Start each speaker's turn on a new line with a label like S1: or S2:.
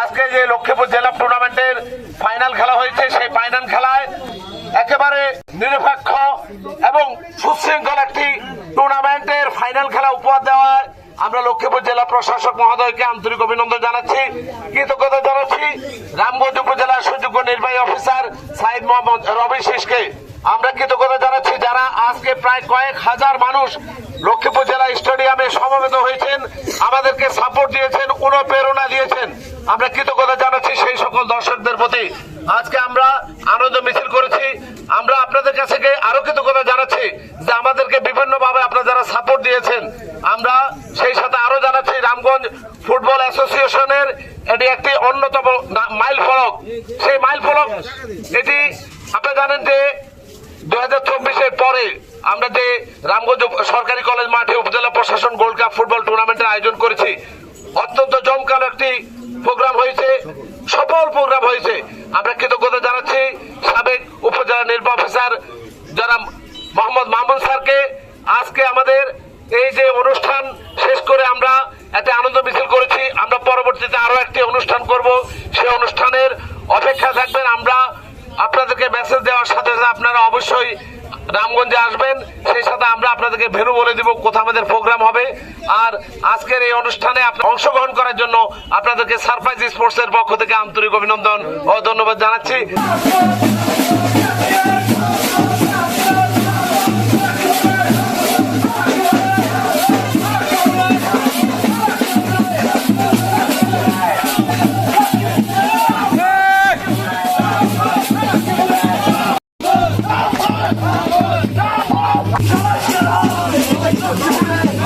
S1: আজকে যে লক্ষ্মীপুর জেলা টুর্নামেন্টের ফাইনাল খেলা হয়েছে, সেই ফাইনাল খেলায় একেবারে নিরপেক্ষ এবং সুশৃঙ্খল একটি টুর্নামেন্টের ফাইনাল খেলা উপহার দেওয়ায় আমরা লক্ষ্মীপুর জেলা প্রশাসক মহোদয়কে আন্তরিক অভিনন্দন জানাচ্ছি, কৃতজ্ঞতা জানাচ্ছি রামগঞ্জ উপজেলার সুযোগ্য নির্বাহী অফিসার সাইদ মোহাম্মদ রবি শেষকে। আমরা কৃতজ্ঞতা প্রায় কয়েক হাজার মানুষ লক্ষ্মীপুর জেলা স্টেডিয়ামে সমবেত হয়েছেন। আমাদেরকে সাপোর্ট দিয়েছেন, অনুপ্রেরণা দিয়েছেন। আমরা কৃতজ্ঞতা জানাচ্ছি সেই সকল দর্শকদের প্রতি। আজকে আমরা আনন্দ মিছিল করেছি। আমরা আপনাদের কাছে আরও কৃতজ্ঞতা জানাচ্ছি যে আমাদেরকে বিভিন্ন ভাবে আপনারা যারা সাপোর্ট দিয়েছেন, আমরা সেই সাথে আরও জানাচ্ছি রামগঞ্জ ফুটবল অ্যাসোসিয়েশনের এটি একটি অন্যতম মাইল ফলক। সেই মাইল ফলক এটি, আপনারা জানেন যে দু হাজার চব্বিশের পরে আমরা যে রামগঞ্জ সরকারি কলেজ মাঠে উপজেলা প্রশাসন গোল্ড কাপ ফুটবল টুর্নামেন্টের আয়োজন করেছি, অত্যন্ত জমকালো একটি প্রোগ্রাম হয়েছে, সফল প্রোগ্রাম হয়েছে। আমরা কৃতজ্ঞতা জানাচ্ছি সাবেক উপজেলা নির্বাহী অফিসার যারা মোহাম্মদ মাহমুদ স্যারকে। আজকে আমাদের এই যে অনুষ্ঠান শেষ করে আমরা আপনারা অবশ্যই রামগঞ্জে আসবেন, সেই সাথে আমরা আপনাদেরকে ভেনু বলে দিব কোথাও আমাদের প্রোগ্রাম হবে। আর আজকের এই অনুষ্ঠানে অংশগ্রহণ করার জন্য আপনাদেরকে সারপ্রাইজ স্পোর্টস এর পক্ষ থেকে আন্তরিক অভিনন্দন ও ধন্যবাদ জানাচ্ছি।
S2: 大鹏展翅啦又是一